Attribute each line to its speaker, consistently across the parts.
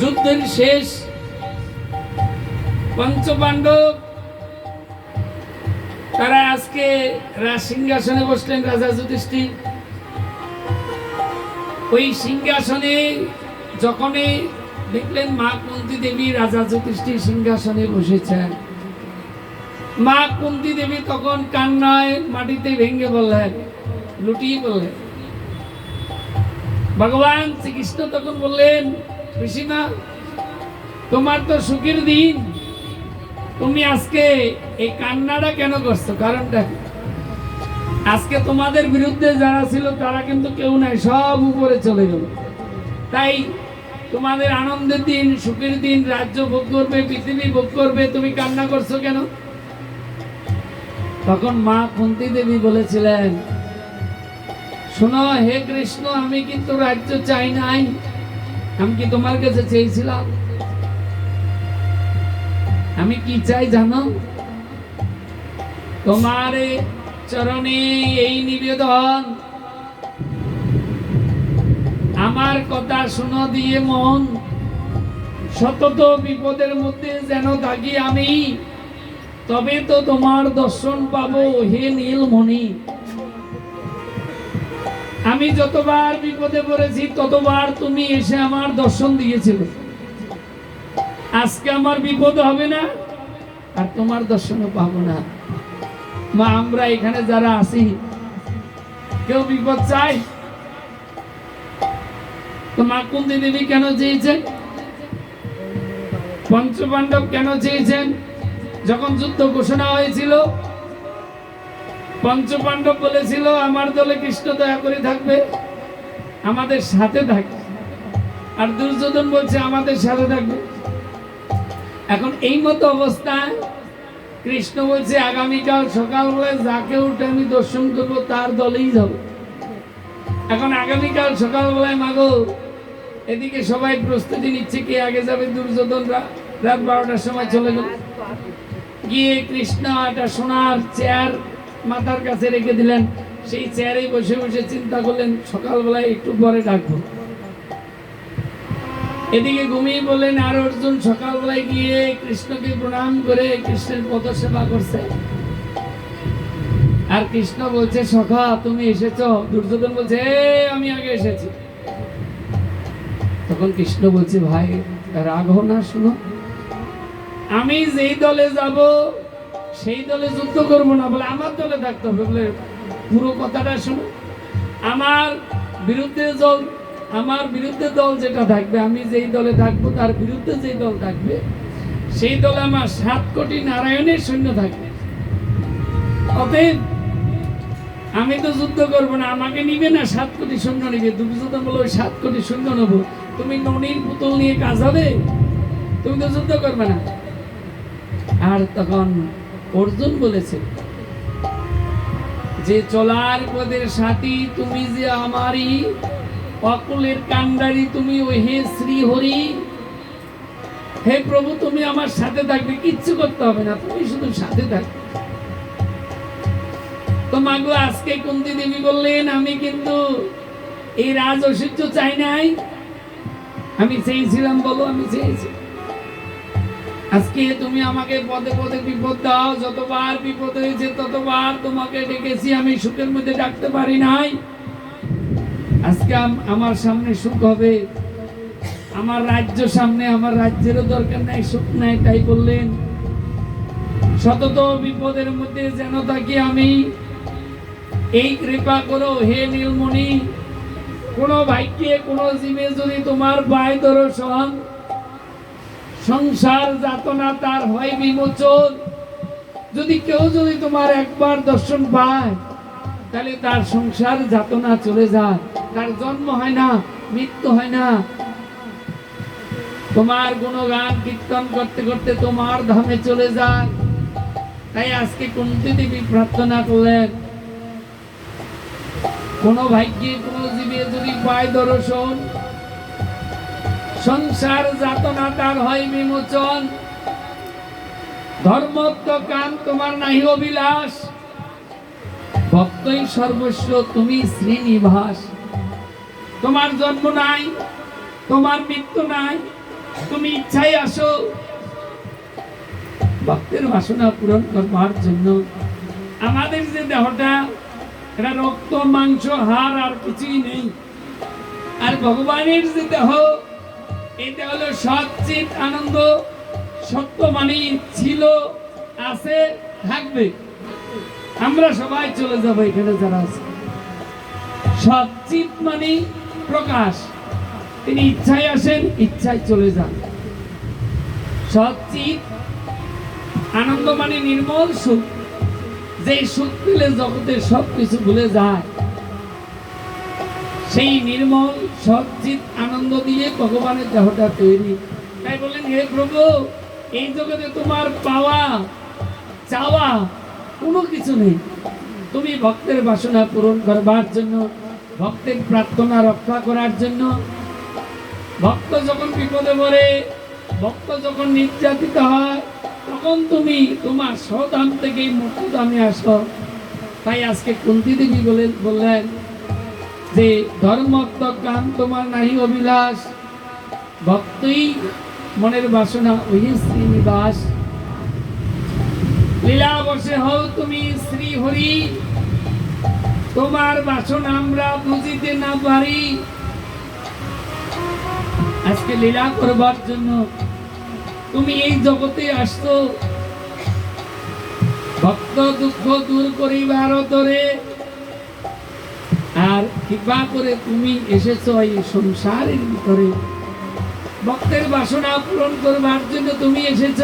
Speaker 1: যুদ্ধের শেষ। পঞ্চপাণ্ডব, তারা আজকে রাজ সিংহাসনে বসলেন রাজা যুধিষ্ঠির। ওই সিংহাসনে যখনই দেখলেন মা কুন্তি দেবী রাজা যুধিষ্ঠির সিংহাসনে বসেছেন। মা কুন্তি দেবী তখন কান্নায় মাটিতে ভেঙে বললেন, লুটিয়ে বললেন। ভগবান শ্রীকৃষ্ণ তখন বললেন ঋষিমা তোমার তো সুখের দিন। তুমি আজকে এই কান্নাটা কেন করছ? কারণটা আজকে তোমাদের বিরুদ্ধে যারা ছিল, তারা কিন্তু কেউ নাই, সব উপরে চলে গেল। তাই তোমাদের আনন্দের দিন, সুখের দিন, রাজ্য ভোগ করবে, পৃথিবী ভোগ করবে, তুমি কান্না করছ কেন? তখন মা কুন্তি দেবী বলেছিলেন, শোনো, হে কৃষ্ণ, আমি কিন্তু রাজ্য চাই নাই। আমি কি তোমার কাছে চেয়েছিলাম? আমি কি চাই জানো? তোমার চরণে এই নিবেদন। আমার কথা শুনো দিয়ে মন। সতত বিপদের মধ্যে যেন থাকি আমি, তবে তো তোমার দর্শন পাবো হে নীলমণি। আমি যতবার বিপদে পড়েছি, ততবার তুমি এসে আমার দর্শন দিয়েছিলে। আজকে আমার বিপদ হবে না, আর তোমার দর্শনও পাবো না। মা, আমরা এখানে যারা আছি, কেউ বিপদ চাই তো মা কুন্দি দেবী কেন চেয়েছেন? পঞ্চপাণ্ডব কেন চেয়েছেন? যখন যুদ্ধ ঘোষণা হয়েছিল পঞ্চপাণ্ডব বলেছিল, আমার দলে কৃষ্ণ দয়া করে থাকবে, আমাদের সাথে থাকবে। আর দুর্যোধন বলছে, আমাদের সাথে থাকবে। এখন এই মতো অবস্থায় কৃষ্ণ বলছে, আগামীকাল সকালবেলায় যাকে উঠে আমি দর্শন করব, তার দলেই যাব। এখন আগামীকাল সকালবেলায়, মাগো, এদিকে সবাই প্রস্তুতি নিচ্ছে, কে আগে যাবে? দুর্যোধনরা রাত বারোটার সময় চলে গেল। গিয়ে কৃষ্ণ একটা সোনার চেয়ার মাথার কাছে রেখে দিলেন। সেই চেয়ারেই বসে বসে চিন্তা করলেন, সকালবেলায় একটু পরে ডাকবো। এদিকে ঘুমিয়ে বললেন আর অর্জুন, সকালবেলায় গিয়ে কৃষ্ণকে প্রণাম করে কৃষ্ণের পদ সেবা করছে। আর কৃষ্ণ বলছে, সখা, তুমি এসেছ? দুর্যোধন বলছে আমি আগে এসেছি। তখন কৃষ্ণ বলছে, ভাই, রাগ হো না, শুনো। আমি যেই দলে যাব সেই দলে যুদ্ধ করব না বলে আমার দলে থাকতে হবে বলে পুরো কথাটা শুনো। আমার বিরুদ্ধে দল, আমার বিরুদ্ধে দল যেটা থাকবে, আমি যেই দলে থাকব, তার বিরুদ্ধে যেই দল থাকবে, সেই দলে আমার সাত কোটি নারায়ণের সৈন্য থাকবে। অতএব আমি তো যুদ্ধ করব না, আমাকে নিবে না সাত কোটি সৈন্য নিবে দুর্যোধন বলে ওই সাত কোটি সৈন্য নেব। তুমি ননির পুতুল নিয়ে কাজ হবে? তুমি তো যুদ্ধ করবে না। আর তখন অর্জুন বলেছে, যে চলার পদের সাথী তুমি যে আমারই, অকুলের কান্ডারি তুমি ওই হে শ্রী হরি। হে প্রভু, তুমি আমার সাথে থাকবে, কিচ্ছু করতে হবে না, তুমি শুধু সাথে থাকবে। তো আজকে কুন্তি দেবী বললেন, আমি কিন্তু এই রাজ ঐশ্বর্য চাই নাই। আমি চেয়েছিলাম বলো, আমি চেয়েছি। আজকে তুমি আমাকে পদে পদে বিপদ দাও, যতবার বিপদ হয়েছে ততবার তোমাকে ডেকেছি, আমি সুখের মধ্যে ডাকতে পারি নাই। আজকে আমার সামনে সুখ হবে। আমার রাজ্য সামনে, আমার রাজ্যেরও দরকার নাই, সুখ নাই, তাই বললেন। সতত বিপদের মধ্যে যেন থাকি আমি। এই কৃপা করো হে নীলমণি। কোনো ভাগ্যে, কোনো জীবে যদি তোমার পায় দর্শন সংসার যাতনা তার হয় বিমোচন। যদি কেউ যদি তোমার একবার দর্শন পায়, তাহলে তার সংসার যাতনা চলে যায়। তার জন্ম হয় না, মৃত্যু হয় না। তোমার গুণগান কীর্তন করতে করতে তোমার ধামে চলে যায়। তাই আজকে কুন্তি দেবী প্রার্থনা করলেন, কোন ভাগ্যে কোন জীবে যদি পায় দর্শন সংসার যাতনা তার হয় বিমোচন। ধর্মত্ব কান তোমার নাহি অভিলাষ। ভক্তই সর্বস্ব, তুমি শ্রীনিবাস। তোমার জন্ম নাই, তোমার মৃত্যু নাই, তুমি ইচ্ছাই আসো। ভক্তের বাসনা পূরণ করবার জন্য আমাদের যে দেহটা, এটা রক্ত, মাংস হার আর কিছুই নেই। আর ভগবানের যে দেহ এটা হলো সচিত আনন্দ, সত্য মানে ছিল, আছে, থাকবে। আমরা সবাই চলে যাব এখানে যারা আছে। সচিত মানে প্রকাশ। তিনি ইচ্ছায় আসেন, ইচ্ছায় চলে যান। সচিত আনন্দ মানে নির্মল সুখ। যে সুখ পেলে জগতের সব কিছু ভুলে যায়। সেই নির্মল সচিত আনন্দ দিয়ে ভগবানের দেহটা তৈরি। তাই বললেন, হে প্রভু, এই জগতে তোমার পাওয়া, চাওয়া কোনো কিছু নেই। তুমি ভক্তের বাসনা পূরণ করবার জন্য, ভক্তের প্রার্থনা রক্ষা করার জন্য, ভক্ত যখন বিপদে পড়ে, ভক্ত যখন নির্যাতিত হয়, তখন তুমি তোমার স্বধাম থেকে মুক্তধামে আসো। তাই আজকে কুন্তি দেবী বলেন বললেন যে ধর্মত্ব কাম তোমার নাহি অভিলাষ। ভক্তই মনের বাসনা ওই শ্রীনিবাস। লীলা বসে হও তুমি শ্রী হরি তোমার বাসনা আমরা বুঝিতে না পারি। আজকে লীলা করবার জন্য তুমি এই জগতে আসতো ভক্ত দুঃখ দূর করিবার তরে আর কৃপা করে তুমি এসেছ এই সংসারের ভিতরে। ভক্তের বাসনা পূরণ করবার জন্য তুমি এসেছ।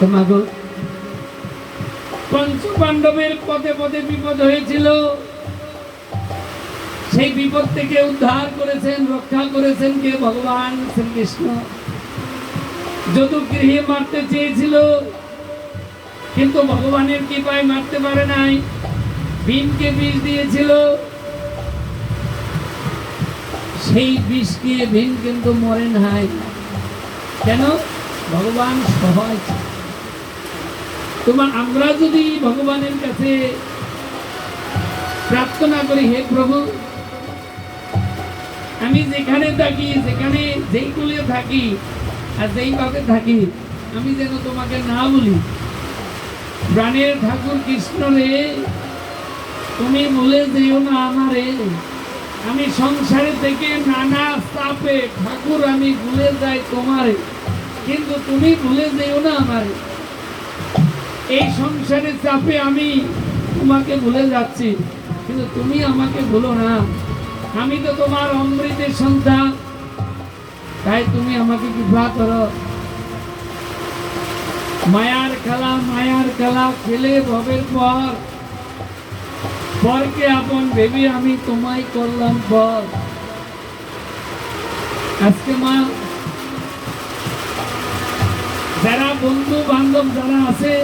Speaker 1: তোমাগো পঞ্চ পাণ্ডবের পদে পদে বিপদ হয়েছিল। সেই বিপদ থেকে উদ্ধার করেছেন, রক্ষা করেছেন কে? ভগবান শ্রীকৃষ্ণ। যদু গৃহে মারতে চেয়েছিল, কিন্তু ভগবানের কৃপায় মারতে পারে নাই। ভীমকে বিষ দিয়েছিল। সেই বিষকে ভীম কিন্তু মরে নাই। কেন? ভগবান ছিল। তোমার আমরা যদি ভগবানের কাছে প্রার্থনা করি, হে প্রভু, আমি যেখানে থাকি, যেখানে যেই কুলে থাকি আর যেইভাবে থাকি, আমি যেন তোমাকে না বলি। প্রাণের ঠাকুর কৃষ্ণ রে তুমি বলে দিও না আমারে। আমি সংসারে থেকে নানা চাপে ঠাকুর আমি ভুলে যাই তোমারে, কিন্তু তুমি ভুলে যেও না আমারে। এই সংসারের চাপে আমি তোমাকে ভুলে যাচ্ছি, কিন্তু তুমি আমাকে ভুলো না। আমি তো তোমার অমৃতের সন্তান, তাই তুমি আমাকে কৃপা করো। মায়ার খেলা মায়ার খেলা, খেলে ভবের পর পরকে আপন ভেবে আমি তোমায় করলাম পর আজকে মা যারা বন্ধু বান্ধব যারা আছে